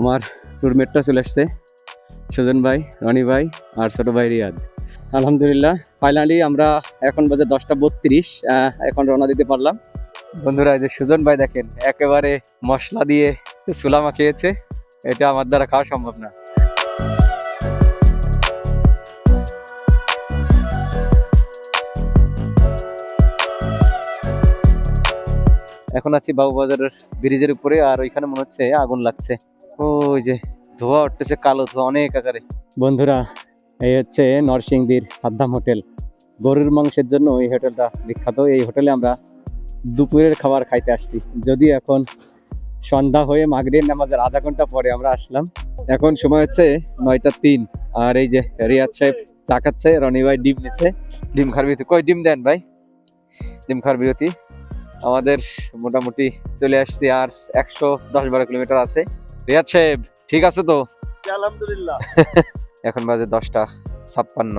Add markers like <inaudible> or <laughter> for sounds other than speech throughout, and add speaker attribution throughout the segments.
Speaker 1: আমার রুমমেটটা চলে আসছে, সুজন ভাই, রনি ভাই আর ছোট ভাই রিয়াদ। আলহামদুলিল্লাহ ফাইনালি আমরা এখন বাজে দশটা বত্রিশ এখন রওনা দিতে পারলাম। বন্ধুরা, এই যে সুজন ভাই দেখেন, একেবারে মশলা দিয়ে সুলা মাখিয়েছে এটা আমার দ্বারা খাওয়া সম্ভব না। এখন আছি বাবুবাজারের ব্রিজের উপরে, আর ওইখানে মনে হচ্ছে আগুন লাগছে। ওই যে ধোয়া উঠতেছে, কালো ধোয়া, অনেক আকারে। বন্ধুরা, এই হচ্ছে নরসিংদীর সাদ্দাম হোটেল। গরুর মাংসের জন্য এই হোটেলটা বিখ্যাত। এই হোটেলে আমরা দুপুরের খাবার খাইতে আসছি। যদি এখন সন্ধ্যা হয়ে মাগরির নামাজের আধা ঘণ্টা পরে আমরা আসলাম। এখন সময় হচ্ছে নয়টা তিন। আর এই যে রিয়াদ সাহেব চাকাচ্ছে রনি ভাই ডিম নিছে ডিম খার বিরতি। কই ডিম দেন ভাই? ডিম খার বিরতি। আমাদের মোটামুটি চলে আসছি আর একশো দশ বারো কিলোমিটার আছে। রিয়াদ সাহেব ঠিক আছে তো?
Speaker 2: আলহামদুলিল্লাহ। <laughs>
Speaker 1: এখন বাজে দশটা ছাপ্পান্ন।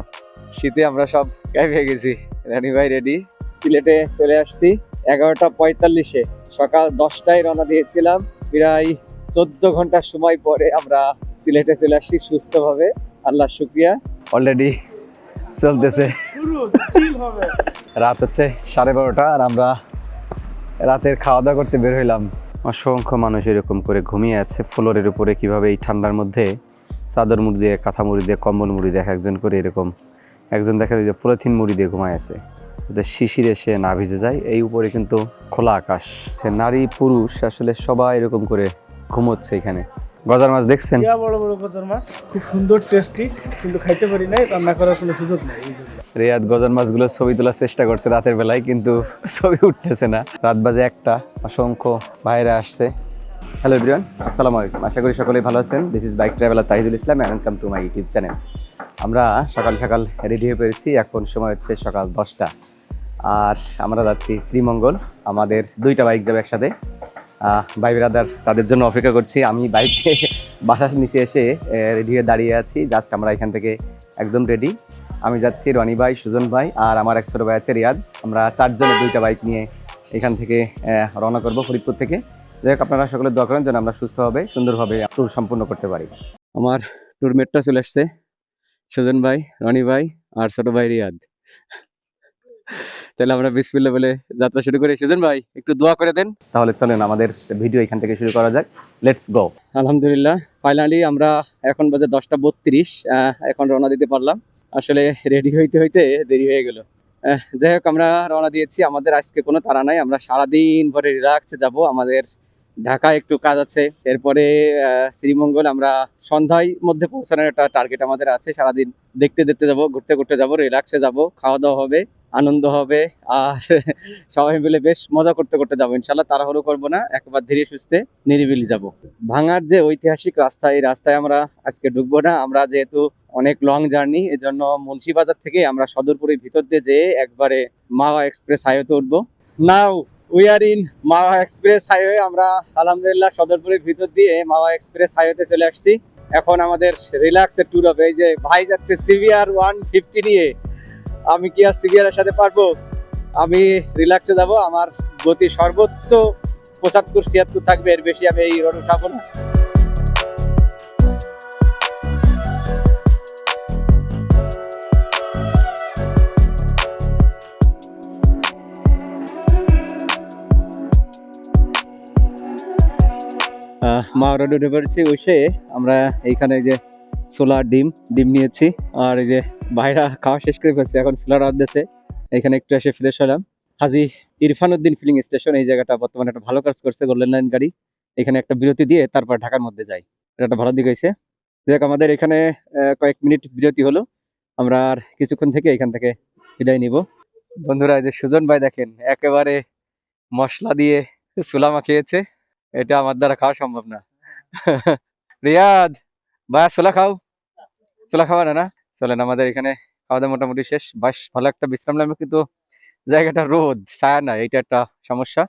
Speaker 1: শীতে আমরা সব গায়ে গেছি। রানি ভাই রেডি সিলেটে চলে আসছি এগারোটা পঁয়তাল্লিশে। সকাল দশটায় রওনা দিয়েছিলাম। প্রায় চোদ্দ ঘণ্টা সময় পরে আমরা সিলেটে চলে আসছি সুস্থভাবে। আল্লাহ শুক্রিয়া। অলরেডি চলতেছে।
Speaker 2: শুরু চিল হবে।
Speaker 1: রাত হচ্ছে সাড়ে বারোটা আর আমরা রাতের খাওয়া দাওয়া করতে বের হইলাম। অসংখ্য মানুষ এরকম করে ঘুমিয়ে আছে ফ্লোরের উপরে কীভাবে এই ঠান্ডার মধ্যে চাদর মুড়ি দিয়ে, কাঁথা মুড়ি দিয়ে, কম্বল মুড়ি দিয়ে একজন করে এরকম একজন দেখেন যে পলিথিন মুড়ি দিয়ে ঘুমায় আছে। যাতে শিশিরে সে না ভিজে যায়। এই উপরে কিন্তু খোলা আকাশ। সে নারী, পুরুষ, আসলে সবাই এরকম করে ঘুমোচ্ছে এখানে। গজার মাছ দেখছেন?
Speaker 2: বড় বড় কচুর মাছ। খুব সুন্দর টেস্টি কিন্তু খাইতে পারি নাই, রান্না করার কোনো সুযোগ নাই
Speaker 1: রেয়াদ গজার মাছগুলো ছবি তোলার চেষ্টা করছে রাতের বেলায়, কিন্তু ছবি উঠতেছে না। রাত বাজে একটা, অসংখ্য বাইরে আসছে। হ্যালো এভরিওয়ান আসসালামু আলাইকুম। আশা করি সকলেই ভালো আছেন। This is bike traveller Tahidul Islam welcome to my YouTube channel আমরা সকাল সকাল রেডি হয়ে পেরেছি এখন সময় হচ্ছে সকাল দশটা। আর আমরা যাচ্ছি শ্রীমঙ্গল, আমাদের দুইটা বাইক যাবে একসাথে। ভাই ব্রাদার তাদের জন্য অপেক্ষা করছি। আমি বাইকে বাসার নিচে এসে রেডি হয়ে দাঁড়িয়ে আছি। জাস্ট আমরা এখান থেকে একদম রেডি আমি যাচ্ছি রনি ভাই সুজন ভাই আর আমার এক ছোট ভাই আছে রিয়াদ। আমরা চারজনে দুইটা বাইক নিয়ে এখান থেকে রওনা করব ফরিদপুর থেকে। যাই হোক আপনারা সকলে দোয়া করেন যেন আমরা সুস্থভাবে সুন্দরভাবে ট্যুর সম্পূর্ণ করতে পারি। আমার ট্যুরমেটটা চলে আসছে সুজন ভাই রনি ভাই আর ছোট ভাই রিয়াদ। তাহলে আমরা বিসমিল্লা বলে যাত্রা শুরু করি। সুজন ভাই একটু দোয়া করে দেন। তাহলে চলেন আমাদের ভিডিও এখান থেকে শুরু করা যাক। লেটস গো আলহামদুলিল্লাহ ফাইনালি আমরা এখন বাজে দশটা বত্রিশ এখন রওনা দিতে পারলাম। আসলে রেডি হইতে হইতে দেরি হয়ে গেল। যাই হোক, আমরা রওনা দিয়েছি। আমাদের আজকে কোনো তারা নাই। আমরা সারাদিন ভরে রিল্যাক্সে যাব। আমাদের ঢাকা একটু কাজ আছে। এরপরে শ্রীমঙ্গল আমরা সন্ধ্যায় মধ্যে পৌঁছানোর একটা টার্গেট আমাদের আছে। সারাদিন দেখতে দেখতে যাব, ঘুরতে ঘুরতে যাব রিলাক্সে যাব খাওয়া দাওয়া হবে। আনন্দ হবে। আর সবাই মিলে বেশ মজা করতে করতে যাব। ইনশাল্লাহ তাড়াহুড়ো করব না, একবার ধীরে সুস্থে নিরিবিলি যাব। ভাঙার যে ঐতিহাসিক রাস্তা, এই রাস্তায় আমরা আজকে ঢুকবো না। আমরা যেহেতু অনেক লং জার্নি এর জন্য মুন্সিবাজার থেকে আমরা সদরপুরের ভিতর দিয়ে যেয়ে একবারে মাওয়া এক্সপ্রেস হাইওয়েতে উঠবো। Now we are in Mawa express highway. আমরা আলহামদুলিল্লাহ সদরপুরের ভিতর দিয়ে মাওয়া এক্সপ্রেস হাইওয়েতে চলে আসছি। এখন আমাদের রিল্যাক্সের ট্যুর হবে। এই যে ভাই যাচ্ছে সিভিআর ওয়ান ফিফটি নিয়ে। আমি কি আর সিভিআর এর সাথে পারব? আমি রিল্যাক্সে যাব, আমার গতি সর্বোচ্চ পঁচাত্তর, ছিয়াত্তর থাকবে, এর বেশি আমি এই রোড উঠাবো না। মা রোড উঠে পড়েছি আমরা এইখানে যে সোলার ডিম ডিম নিয়েছি, আর এই যে ভাইরা খাওয়া শেষ করে ফেলছে, এখন সোলার দিয়েছে এখানে একটু এসে ফ্রেশ হলাম। হাজি ইরফান উদ্দিন ফিলিং স্টেশন এই জায়গাটা বর্তমানে একটা ভালো কাজ করছে গোল্ডেন লাইন গাড়ি। এখানে একটা বিরতি দিয়ে তারপর ঢাকার মধ্যে যাই। এটা একটা ভালো দিক হয়েছে। দেখ, আমাদের এখানে কয়েক মিনিট বিরতি হলো। আমরা আর কিছুক্ষণ থেকে এখান থেকে বিদায় নিব। বন্ধুরা যে সুজন ভাই দেখেন, একেবারে মশলা দিয়ে সুলা মাখিয়েছে। এটা আমার দ্বারা খাওয়া সম্ভব না। <laughs> রিয়াদ ভাই সোলা খাও। সোলা খাওয়া না না? চলেন, আমাদের এখানে খাওয়া দাওয়া মোটামুটি শেষ। বাস, ভালো একটা বিশ্রাম লাগবে কিন্তু জায়গাটা রোদ, ছায়া না এটা একটা সমস্যা।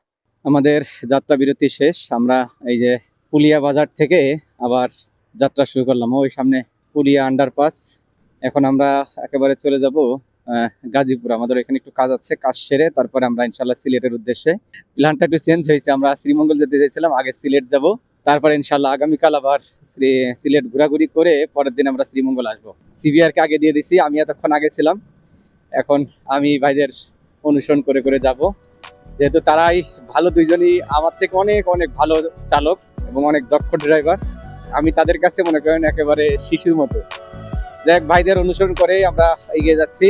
Speaker 1: আমাদের যাত্রা বিরতি শেষ। আমরা এই যে পুলিয়া বাজার থেকে আবার যাত্রা শুরু করলাম। ওই সামনে পুলিয়া আন্ডারপাস এখন আমরা একেবারে চলে যাব গাজীপুর। আমাদের এখানে একটু কাজ আছে, কাজ সেরে তারপরে আমরা ইনশাল্লাহ সিলেটের উদ্দেশ্যে। প্ল্যানটা একটু চেঞ্জ হয়েছে। আমরা শ্রীমঙ্গল যেতে চাইছিলাম আগে সিলেট যাব। তারপরে ইনশাল্লাহ আগামীকাল আবার শ্রী সিলেট ঘোরাঘুরি করে পরের দিন আমরা শ্রীমঙ্গল আসব। সিবিআরকে আগে দিয়ে দিছি, আমি এতক্ষণ আগে ছিলাম। এখন আমি ভাইদের অনুসরণ করে করে যাব। যেহেতু তারাই ভালো দুইজনই, আমার থেকে অনেক অনেক ভালো চালক এবং অনেক দক্ষ ড্রাইভার আমি তাদের কাছে মনে করেন একেবারে শিশুর মতো। দেখ ভাইদের অনুসরণ করে আমরা এগিয়ে যাচ্ছি।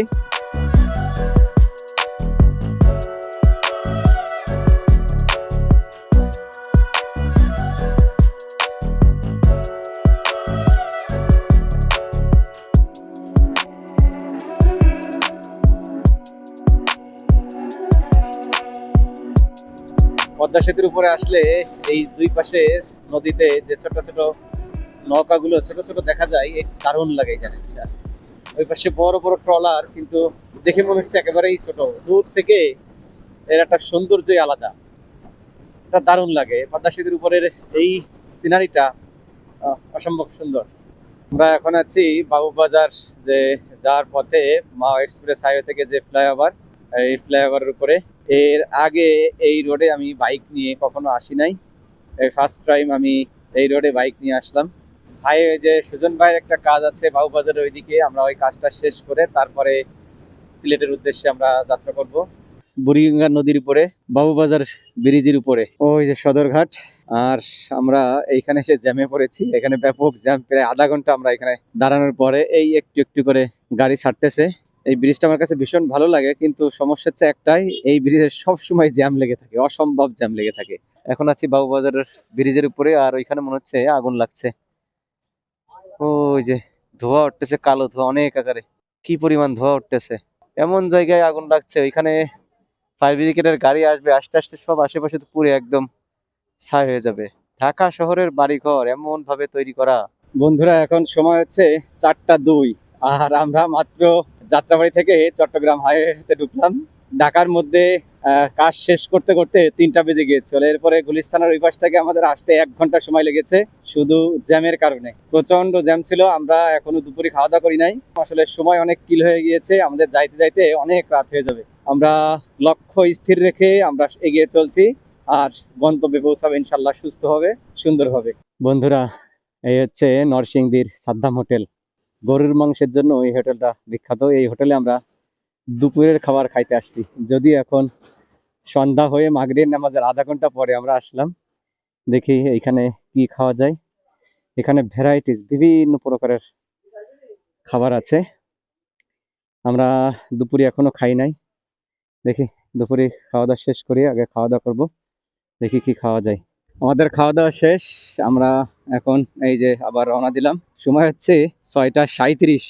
Speaker 1: পদ্মা সেতুর উপরে আসলে এই দুই পাশে নদীতে যে ছোট ছোট নৌকাগুলো ছোট ছোট দেখা যায় এই দারুণ লাগে এখানে ওই পাশে বড় বড় ট্রলার, কিন্তু দেখে মনে হচ্ছে একেবারেই ছোট। দূর থেকে এর একটা সৌন্দর্যই আলাদা। এটা দারুণ লাগে। পদ্মা সেতুর উপরের এই সিনারিটা অসম্ভব সুন্দর। আমরা এখন আছি বাবুবাজার যে যাওয়ার পথে মা এক্সপ্রেস হাইওয়ে থেকে যে ফ্লাইওভার, এই ফ্লাইওভারের উপরে। এর আগে এই রোডে আমি বাইক নিয়ে কখনো আসি নাই। ফার্স্ট টাইম আমি এই রোডে বাইক নিয়ে আসলাম। ভাই যে সুজন ভাইয়ের একটা কাজ আছে বাবুবাজারের ওইদিকে, আমরা ওই কাজটা শেষ করে তারপরে সিলেটের উদ্দেশ্যে আমরা যাত্রা করব। বুড়িগঙ্গা নদীর উপরে, বাবুবাজার ব্রিজের উপরে, ওই যে সদরঘাট। আর আমরা এইখানে এসে জ্যামে পড়েছি। এখানে ব্যাপক জ্যাম, প্রায় আধা ঘণ্টা আমরা এখানে দাঁড়ানোর পরে এই একটু একটু করে গাড়ি ছাড়তেছে। এই ব্রিজটা আমার কাছে ভীষণ ভালো লাগে, কিন্তু সমস্যা হচ্ছে একটাই, এই ব্রিজে সবসময় জ্যাম লেগে থাকে, অসম্ভব জ্যাম লেগে থাকে। এখন আছি বাবুবাজারের ব্রিজের উপরে, আর ওইখানে মনে হচ্ছে আগুন লাগছে। ওই যে, ধোঁয়া উঠতেছে, কালো ধোঁয়া, অনেক আকারে। কি পরিমাণ ধোঁয়া উঠতেছে। এমন জায়গায় আগুন লাগছে, ওইখানে ফায়ার ব্রিগেডের গাড়ি আসবে, আস্তে আস্তে সব আশেপাশে তো পুরো একদম ছাই হয়ে যাবে। ঢাকা শহরের বাড়িঘর এমন ভাবে তৈরি করা। বন্ধুরা, এখন সময় হচ্ছে চারটা দুই। আর আমরা মাত্র যাত্রাবাড়ি থেকে চট্টগ্রাম হাইওয়েতে ঢুকলাম। ঢাকার মধ্যে কাজ শেষ করতে করতে তিনটা বেজে গিয়েছিল এরপরে গুলিস্তানের ওই পাশ থেকে আমাদের আসতে এক ঘণ্টা সময় লেগেছে, শুধু জ্যামের কারণে। প্রচণ্ড জ্যাম ছিল, আমরা এখনও দুপুরে খাওয়া দাওয়া করি নাই। আসলে সময় অনেক কিল হয়ে গিয়েছে, আমাদের যাইতে যাইতে অনেক রাত হয়ে যাবে। আমরা লক্ষ্য স্থির রেখে আমরা এগিয়ে চলছি, আর গন্তব্যে পৌঁছাবে, ইনশাল্লাহ সুস্থ হবে, সুন্দর হবে। বন্ধুরা, এই হচ্ছে নরসিংদীর সাদ্দাম হোটেল। গরুর মাংসের জন্য এই হোটেলটা বিখ্যাত। এই হোটেলে আমরা দুপুরের খাবার খাইতে আসছি। যদি এখন সন্ধ্যা হয়ে মাগরিব নামাজের আধা ঘণ্টা পরে আমরা আসলাম। দেখি এইখানে কি খাওয়া যায়। এখানে ভ্যারাইটিস বিভিন্ন প্রকারের খাবার আছে। আমরা দুপুরে এখনও খাই নাই। দেখি, দুপুরে খাওয়া দাওয়া শেষ করি, আগে খাওয়া দাওয়া করব। দেখি কি খাওয়া যায়। আমাদের খাওয়া দাওয়া শেষ। আমরা এখন এই যে আবার রওনা দিলাম। সময় হচ্ছে ছয়টা সাঁইত্রিশ।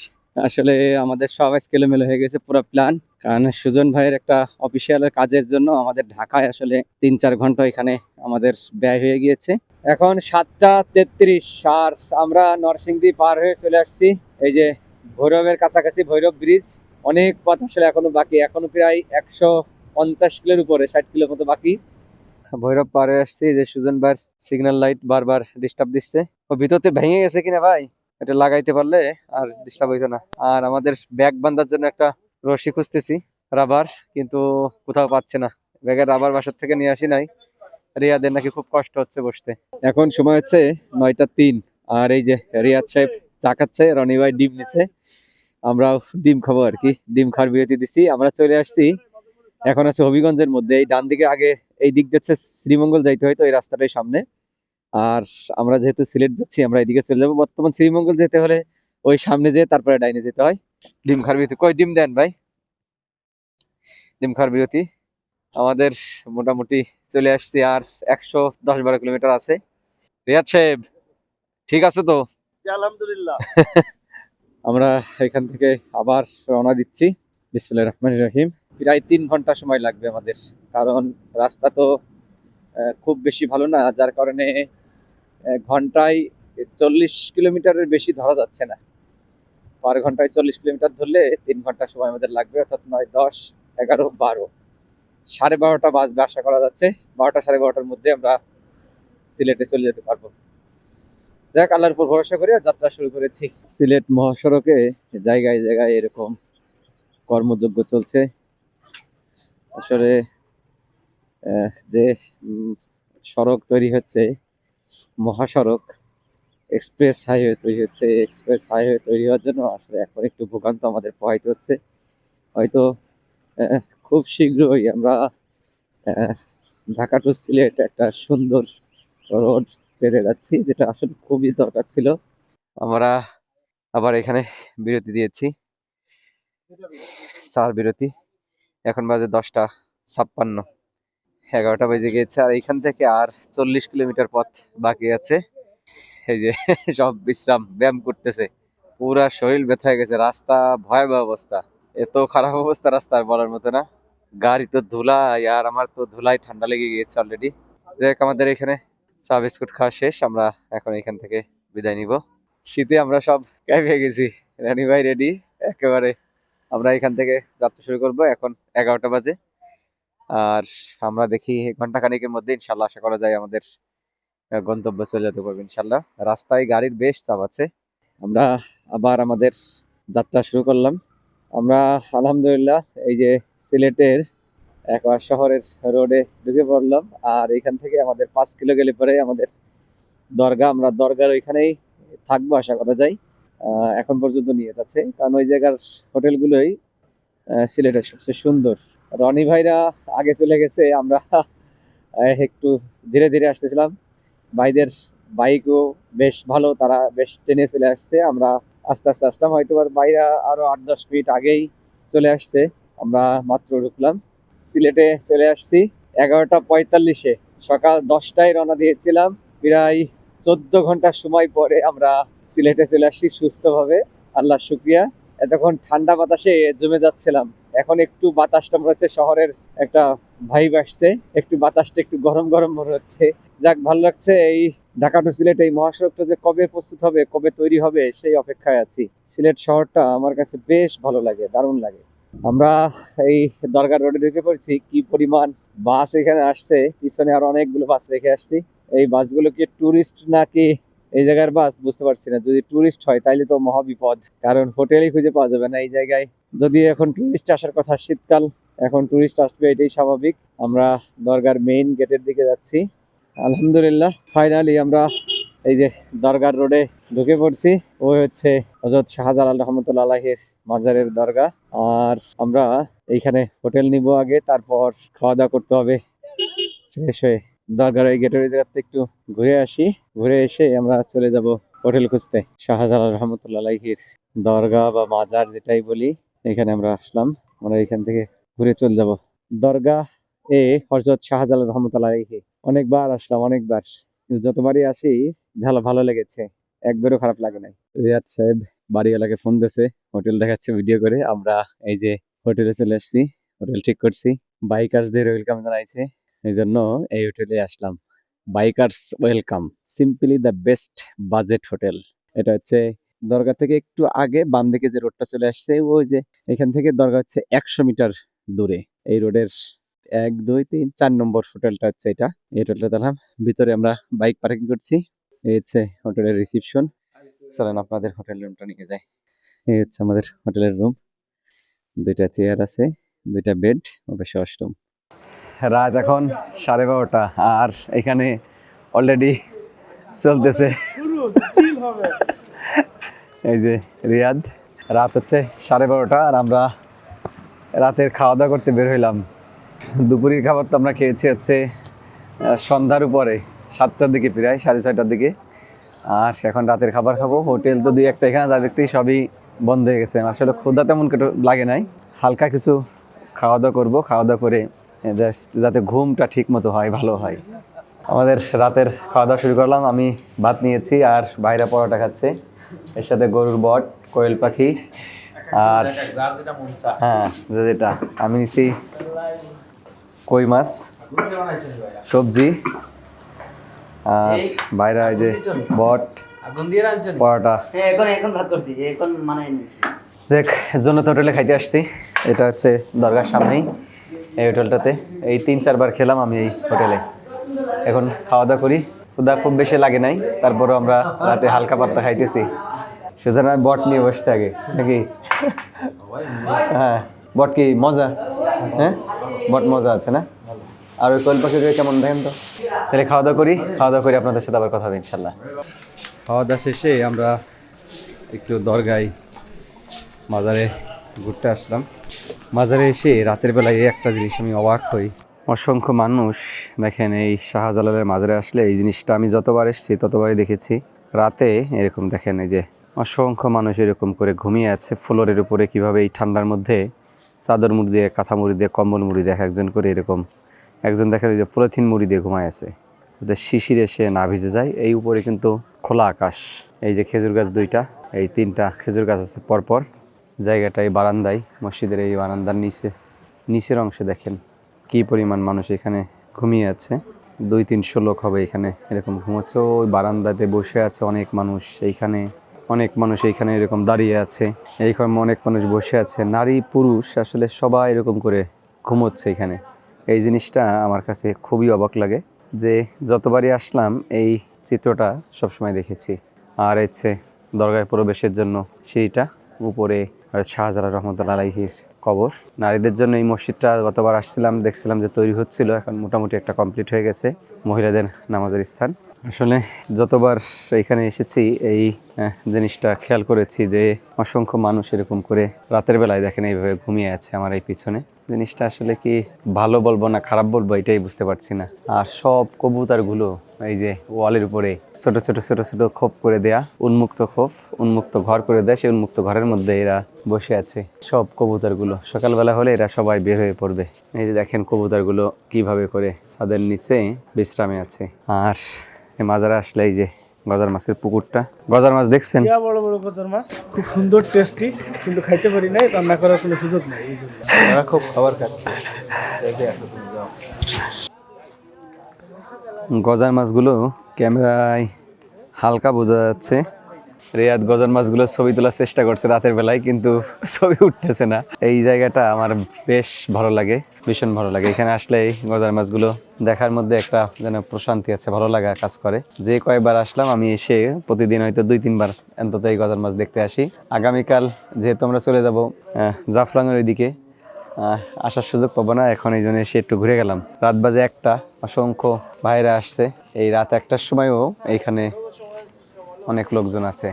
Speaker 1: আসলে আমাদের সব এলোমেলো হয়ে গেছে পুরো প্ল্যান কারণ সুজন ভাইয়ের একটা অফিসিয়াল কাজের জন্য আমাদের ঢাকায় আসলে তিন চার ঘণ্টা এখানে আমাদের ব্যয় হয়ে গিয়েছে। এখন সাতটা তেত্রিশ আর আমরা নরসিংদী পার হয়ে চলে আসছি। এই যে ভৈরবের কাছাকাছি ভৈরব ব্রিজ অনেক পথ আসলে এখনও বাকি। এখনও প্রায় একশো পঞ্চাশ কিলোর উপরে, ষাট কিলোর মতো বাকি। ভৈরব পারে আসছি যে সুজন সিগন্যাল লাইট বারবার ডিস্টার্ব দিচ্ছে। ও ভিতরতে ভেঙে গেছে কিনা ভাই? এটা লাগাইতে পারলে আর ডিস্টার্ব হইতো না। আর আমাদের ব্যাগ বান্ধার জন্য একটা রশি খুঁজতেছি রাবার কিন্তু কোথাও পাচ্ছে না। ব্যাগের রাবার বাসার থেকে নিয়ে আসি নাই। রিয়াদের নাকি খুব কষ্ট হচ্ছে বসতে। এখন সময় হচ্ছে নয়টা তিন, আর এই যে রিয়াদ সাহেব চাকাচ্ছে রনি ভাই ডিম নিছে। আমরা ডিম খাব আর কি। ডিম খাওয়ার বিরতি দিছি, আমরা চলে আসছি। এখন আছে হবিগঞ্জের মধ্যে। এই ডান দিকে আগে এই দিক দিয়ে হচ্ছে শ্রীমঙ্গল যাইতে হয়তো এই রাস্তাটাই সামনে। আর আমরা যেহেতু সিলেট যাচ্ছি আমরা এদিকে চলে যাব। বর্তমান শ্রীমঙ্গল যেতে হলে ওই সামনে যেয়ে তারপরে ডাইনে যেতে হয়। ডিম খাওয়ার বিরতি। কই ডিম দেন ভাই? ডিম খাওয়ার বিরতি। আমাদের মোটামুটি চলে আসছি আর একশো দশ বারো কিলোমিটার আছে। রিয়াদ সাহেব ঠিক আছে তো?
Speaker 2: আলহামদুলিল্লাহ। <laughs>
Speaker 1: আমরা এখান থেকে আবার রওনা দিচ্ছি। বিসমুল্লাহ রহমান রহিম। প্রায় তিন ঘণ্টা সময় লাগবে আমাদের কারণ রাস্তা তো খুব বেশি ভালো না, যার কারণে ঘন্টায় চল্লিশ কিলোমিটারের বেশি ধরা যাচ্ছে না। পার ঘন্টায় চল্লিশ কিলোমিটার ধরলে তিন ঘণ্টা সময় আমাদের লাগবে, অর্থাৎ নয়, দশ, এগারো, বারো। সাড়ে বারোটা বাজবে আশা করা যাচ্ছে। বারোটা, সাড়ে বারোটার মধ্যে আমরা সিলেটে চলে যেতে পারব। যাক, আল্লাহর উপর ভরসা করে যাত্রা শুরু করেছি। সিলেট মহাসড়কে জায়গায় জায়গায় এরকম কর্মযজ্ঞ চলছে। আসলে যে সড়ক তৈরি হচ্ছে, মহাসড়ক এক্সপ্রেস হাইওয়ে তৈরি হচ্ছে এক্সপ্রেস হাইওয়ে তৈরি হওয়ার জন্য আসলে এখন একটু ভোগান্ত আমাদের প্রবাহিত হচ্ছে। হয়তো খুব শীঘ্রই আমরা ঢাকা টু সিলেট একটা সুন্দর রোড পেতে যাচ্ছি, যেটা আসলে খুবই দরকার ছিল। আমরা আবার এখানে বিরতি দিয়েছি। চার বিরতি। এখন বাজে দশটা ছাপ্পান্ন। এগারোটা বেজে গিয়েছে আর এইখান থেকে আর চল্লিশ কিলোমিটার পথ বাকি আছে। এই যে <laughs> সব বিশ্রাম, ব্যায়াম করতেছে। পুরা শরীর ব্যথা হয়ে গেছে, রাস্তা ভয়াবহ অবস্থা। এত খারাপ অবস্থা রাস্তার বলার মতো না। গাড়ি তো ধুলা আর আমার তো ধুলাই ঠান্ডা লেগে গিয়েছে অলরেডি দেখ আমাদের এখানে চা, বিস্কুট খাওয়া শেষ। আমরা এখন এখান থেকে বিদায় নিব। শীতে আমরা সব ক্যাবে গেছি। রানি ভাই রেডি একেবারে আমরা এখান থেকে যাত্রা শুরু করব। এখন এগারোটা বাজে। আর আমরা দেখি ঘণ্টা খানিকের মধ্যে ইনশাল্লাহ আশা করা যায় আমাদের গন্তব্যে চলে যেতে পারব ইনশাল্লাহ। রাস্তায় গাড়ির বেশ চাপ আছে। আমরা আবার আমাদের যাত্রা শুরু করলাম। আমরা আলহামদুলিল্লাহ এই যে সিলেটের একবার শহরের রোডে ঢুকে পড়লাম। আর এখান থেকে আমাদের পাঁচ কিলো গেলে পরে আমাদের দরগা, আমরা দরগার ওইখানেই থাকব আশা করা যায়। এখন পর্যন্ত নিয়ে যাচ্ছে। কারণ ওই জায়গার হোটেলগুলোই সিলেটের সবচেয়ে সুন্দর। রনি ভাইরা আগে চলে গেছে, আমরা একটু ধীরে ধীরে আসতেছিলাম। ভাইদের বাইকও বেশ ভালো, তারা বেশ টেনে চলে আসছে। আমরা আস্তে আস্তে আসলাম। হয়তো বাইরা ভাইরা আরও আট দশ মিনিট আগেই চলে আসছে। আমরা মাত্র ঢুকলাম। সিলেটে চলে আসছি। এগারোটা পঁয়তাল্লিশে সকাল দশটায় রওনা দিয়েছিলাম। প্রায় চোদ্দ ঘণ্টা সময় পরে আমরা সিলেটে চলে আসছি সুস্থভাবে। আল্লাহ শুক্রিয়া। এতক্ষণ ঠান্ডা বাতাসে জমে যাচ্ছিলাম। এখন একটু বাতাসটা মনে হচ্ছে শহরের একটা ভাইব আসছে। একটু বাতাসটা একটু গরম গরম মনে হচ্ছে। যাক, ভালো লাগছে এই ঢাকা টু সিলেট, এই মহাসড়কটা যে কবে প্রস্তুত হবে, কবে তৈরি হবে, সেই অপেক্ষায় আছি। সিলেট শহরটা আমার কাছে বেশ ভালো লাগে, দারুণ লাগে। আমরা এই দরগা রোডে ঢুকে পড়ছি। কি পরিমাণ বাস এখানে আসছে, পিছনে আরও অনেকগুলো বাস রেখে আসছি। এই বাসগুলো কি টুরিস্ট নাকি এই জায়গার বাস? বুঝতে পারছি না। যদি টুরিস্ট হয়, তাইলে তো মহাবিপদ। কারণ হোটেলই খুঁজে পাওয়া যাবে না এই জায়গায়। যদি এখন টুরিস্ট আসার কথা, শীতকাল, এখন টুরিস্ট আসবে, এটাই স্বাভাবিক। আমরা দরগার মেইন গেটের দিকে যাচ্ছি। আলহামদুলিল্লাহ ফাইনালি আমরা এই যে দরগার রোডে ঢুকে পড়ছি। ওই হচ্ছে হজরত শাহজালাল রহমতুল্লাহ আলাহির মাজারের দরগা। আর আমরা এইখানে হোটেল নিব আগে, তারপর খাওয়া দাওয়া করতে হবে। ফ্রেশ হয়ে। দরগার এই গেটের ওই জায়গাতে একটু ঘুরে আসি। ঘুরে এসে আমরা চলে যাব হোটেল খুঁজতে। শাহজালাল রহমতুল্লাহ আলাহির দরগা বা মাজার যেটাই বলি, এখানে আমরা আসলাম। আমরা এখান থেকে ঘুরে চলে যাব। দরগা এ হজরত শাহজালাল রহমতুল্লাহ আলাইহি অনেকবার আসলাম, অনেকবার। যতবারই আসি, ভালো ভালো লেগেছে। একবারও খারাপ লাগে নাই। রিয়াদ সাহেব বাড়িওয়ালাকে ফোন দিয়েছে, হোটেল দেখাচ্ছে, ভিডিও করে। আমরা এই যে হোটেলে চলে আসছি, হোটেল ঠিক করছি। বাইকার্সদের ওয়েলকাম জানাইছে। এই জন্য এই হোটেলে আসলাম। Bikers welcome simply the best budget hotel এটা হচ্ছে দরগা থেকে একটু আগে বাম দিকে যে রোডটা চলে আসছে, ওই যে এখান থেকে দরগা হচ্ছে একশো মিটার দূরে। এই রোডের এক, দুই, তিন, চার নম্বর হোটেলটা হচ্ছে এটা। এই হোটেলটা দিলাম ভিতরে আমরা বাইক পার্কিং করছি। এই হচ্ছে হোটেলের রিসিপশন চলেন আপনাদের হোটেল রুমটা নিয়ে যাই। এই হচ্ছে আমাদের হোটেলের রুম দুইটা চেয়ার আছে, দুইটা বেড অবশ্য অষ্টম রাত এখন সাড়ে বারোটা, আর এখানে অলরেডি চলতেছে। এই যে রিয়াদ, রাত হচ্ছে সাড়ে বারোটা, আর আমরা রাতের খাওয়া দাওয়া করতে বের হইলাম। দুপুরের খাবার তো আমরা খেয়েছি হচ্ছে সন্ধ্যার উপরে, সাতটার দিকে প্রায়, সাড়ে ছয়টার দিকে। আর এখন রাতের খাবার খাব। হোটেল তো দুই একটা, এখানে যা দেখতেই সবই বন্ধ হয়ে গেছে। আসলে ক্ষুধা তেমন লাগে নাই। হালকা কিছু খাওয়া দাওয়া করব। খাওয়া দাওয়া করে যাতে ঘুমটা ঠিক মতো হয় ভালো হয়। আমাদের রাতের খাওয়া দাওয়া শুরু করলাম। আমি ভাত নিয়েছি আর বাইরে পরোটা খাচ্ছে। এর সাথে গরুর বট কোয়েল পাখি আর হ্যাঁ যে যেটা। আমি নিছি কই মাছ সবজি আর বাইরে এই যে বট পরোটা।
Speaker 3: হ্যাঁ এখন এখন ভাগ করছি এখন মানাই নিচ্ছি।
Speaker 1: দেখ জন্য তো হোটেলে খাইতে আসছি। এটা হচ্ছে দরগার সামনেই। এই হোটেলটাতে। এই তিন, চারবার খেলাম আমি এই হোটেলে। এখন খাওয়া দাওয়া করি। ক্ষুদা খুব বেশি লাগে নাই। তারপরও আমরা রাতে হালকা পাত্তা খাইতেছি। আমি বট নিয়ে বসছি আগে, নাকি? হ্যাঁ বট কি মজা? হ্যাঁ? বট মজা আছে না? আর ওই কোয়েল পাখিগুলো কেমন দেখেন তো? তাহলে খাওয়া দাওয়া করি। খাওয়া দাওয়া করি আপনাদের সাথে আবার কথা হবে, ইনশাল্লাহ। খাওয়া দাওয়া শেষে আমরা একটু দরগায় মাজারে ঘুরতে আসলাম। মাজারে এসে রাতের বেলায় এই একটা জিনিস আমি অবাক হই। অসংখ্য মানুষ দেখেন এই শাহজালালের মাজারে আসলে এই জিনিসটা আমি যতবার এসেছি, ততবারই দেখেছি। রাতে এরকম দেখেন এই যে অসংখ্য মানুষ এরকম করে ঘুমিয়ে আছে, ফ্লোরের উপরে কীভাবে এই ঠান্ডার মধ্যে চাদর মুড়ি দিয়ে, কাঁথা মুড়ি দিয়ে, কম্বল মুড়ি দিয়ে একজন করে এরকম, একজন দেখেন যে পলিথিন মুড়ি দিয়ে ঘুমায় আছে। শিশিরে সে না ভিজে যায়, এই উপরে কিন্তু খোলা আকাশ। এই যে খেজুর গাছ দুইটা, এই তিনটা খেজুর গাছ আছে পরপর। জায়গাটা এই বারান্দায়, মসজিদের এই বারান্দার নিচে, নিচের অংশে দেখেন কি পরিমাণ মানুষ এখানে ঘুমিয়ে আছে। দুই তিনশো লোক হবে এখানে এরকম ঘুমোচ্ছে। ওই বারান্দাতে বসে আছে অনেক মানুষ এইখানে অনেক মানুষ এইখানে এরকম দাঁড়িয়ে আছে। এইখানে অনেক মানুষ বসে আছে। নারী, পুরুষ আসলে সবাই এরকম করে ঘুমোচ্ছে এখানে। এই জিনিসটা আমার কাছে খুবই অবাক লাগে যে যতবারই আসলাম এই চিত্রটা সবসময় দেখেছি। আর হচ্ছে দরগায় প্রবেশের জন্য সিঁড়িটা উপরে শাহজালাল রহমতুল্লা আলাইহির কবর। নারীদের জন্য এই মসজিদটা গতবার আসছিলাম, দেখছিলাম যে তৈরি হচ্ছিল, এখন মোটামুটি একটা কমপ্লিট হয়ে গেছে, মহিলাদের নামাজের স্থান। আসলে যতবার এখানে এসেছি, এই জিনিসটা খেয়াল করেছি যে অসংখ্য মানুষ এরকম করে রাতের বেলায় দেখেন এইভাবে ঘুমিয়ে আছে আমার এই পিছনে। জিনিসটা আসলে কি ভালো বলব না খারাপ বলব এটাই বুঝতে পারছি না। আর সব কবুতরগুলো এই যে ওয়ালের উপরে ছোট ছোট ছোট ছোট খোপ করে দেয়া, উন্মুক্ত খোপ, উন্মুক্ত ঘর করে দেয়, সেই উন্মুক্ত ঘরের মধ্যে এরা বসে আছে। সব কবুতরগুলো, সকালবেলা হলে এরা সবাই বের হয়ে পড়বে। এই যে দেখেন কবুতরগুলো কীভাবে করে ছাদের নিচে বিশ্রামে আছে। আর মাজারে আসলে এই যে গজার মাছের পুকুরটা। গজার মাছ দেখছেন?
Speaker 2: বড় বড় গজার মাছ খুব সুন্দর টেস্টি কিন্তু খাইতে পারি নাই রান্না করার কোনো সুযোগ নেই এই জন্য।
Speaker 1: খুব খাবার খাচ্ছে গজার মাছগুলো ক্যামেরায় হালকা বোঝা যাচ্ছে। রেয়াদ গজার মাছগুলো ছবি তোলার চেষ্টা করছে রাতের বেলায়, কিন্তু ছবি উঠতেছে না। এই জায়গাটা আমার বেশ ভালো লাগে, ভীষণ ভালো লাগে। এখানে আসলে এই গজার মাছগুলো দেখার মধ্যে একটা যেন প্রশান্তি আছে, ভালো লাগা কাজ করে। যে কয়েকবার আসলাম আমি এসে প্রতিদিন হয়তো দুই, তিনবার অন্তত এই গজার মাছ দেখতে আসি। আগামীকাল যেহেতু আমরা চলে যাব জাফলংয়ের ওইদিকে আসার সুযোগ পাবো না, এখন এই জন্য এসে একটু ঘুরে গেলাম। রাত বাজে একটা, অসংখ্য ভাইরা আসছে। এই রাত একটার সময়ও এইখানে অনেক লোকজন আছে।